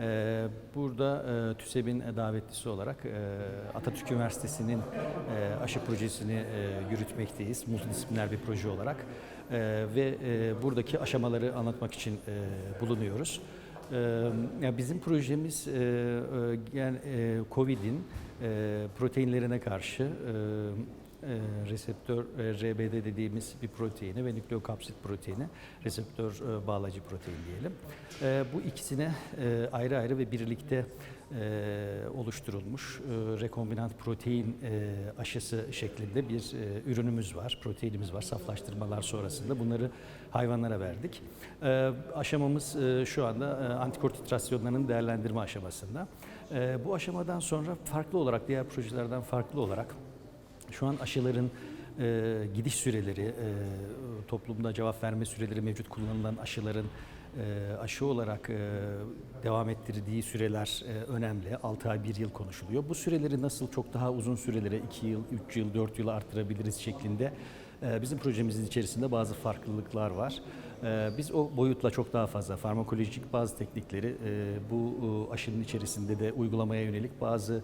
Ee, Burada e, TÜSEB'in davetlisi olarak e, Atatürk Üniversitesi'nin e, aşı projesini e, yürütmekteyiz. Multidisipliner bir proje olarak. E, Ve e, buradaki aşamaları anlatmak için e, bulunuyoruz. E, Bizim projemiz e, e, yani e, COVID'in e, proteinlerine karşı e, e, reseptör e, RBD dediğimiz bir proteini ve nükleokapsit proteini, reseptör e, bağlacı protein diyelim. E, bu ikisine e, ayrı ayrı ve birlikte e, oluşturulmuş e, rekombinant protein e, aşısı şeklinde bir e, ürünümüz var, proteinimiz var. Saflaştırmalar sonrasında bunları hayvanlara verdik. E, aşamamız e, şu anda e, antikor titrasyonlarının değerlendirme aşamasında. E, bu aşamadan sonra farklı olarak, diğer projelerden farklı olarak şu an aşıların e, gidiş süreleri, e, toplumda cevap verme süreleri mevcut kullanılan aşıların e, aşı olarak e, devam ettirdiği süreler e, önemli. 6 ay, 1 yıl konuşuluyor. Bu süreleri nasıl çok daha uzun sürelere 2 yıl, 3 yıl, 4 yıl arttırabiliriz şeklinde e, bizim projemizin içerisinde bazı farklılıklar var. E, Biz o boyutla çok daha fazla farmakolojik bazı teknikleri e, bu e, aşının içerisinde de uygulamaya yönelik bazı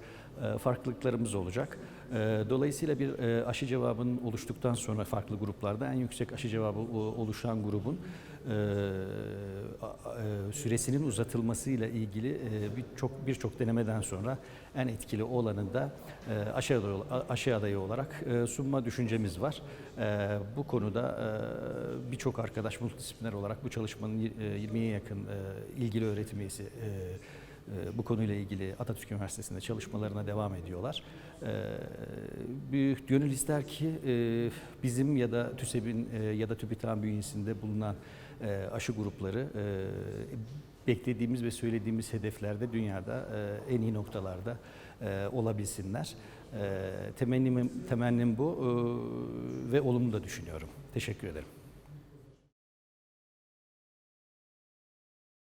e, farklılıklarımız olacak. Dolayısıyla bir aşı cevabının oluştuktan sonra farklı gruplarda en yüksek aşı cevabı oluşan grubun süresinin uzatılmasıyla ilgili e, birçok birçok denemeden sonra en etkili olanı da e, aşı adayı, aşı adayı olarak e, sunma düşüncemiz var. E, Bu konuda e, birçok arkadaş multidisipliner olarak bu çalışmanın y- e, 20'ye yakın e, ilgili öğretim üyesi e, e, bu konuyla ilgili Atatürk Üniversitesi'nde çalışmalarına devam ediyorlar. E, Büyük gönül ister ki e, bizim ya da TÜSEB'in e, ya da TÜBİTAK'ın bünyesinde bulunan e, aşı grupları e, beklediğimiz ve söylediğimiz hedeflerde dünyada e, en iyi noktalarda e, olabilsinler. E, Temennim, temennim bu e, ve olumlu da düşünüyorum. Teşekkür ederim.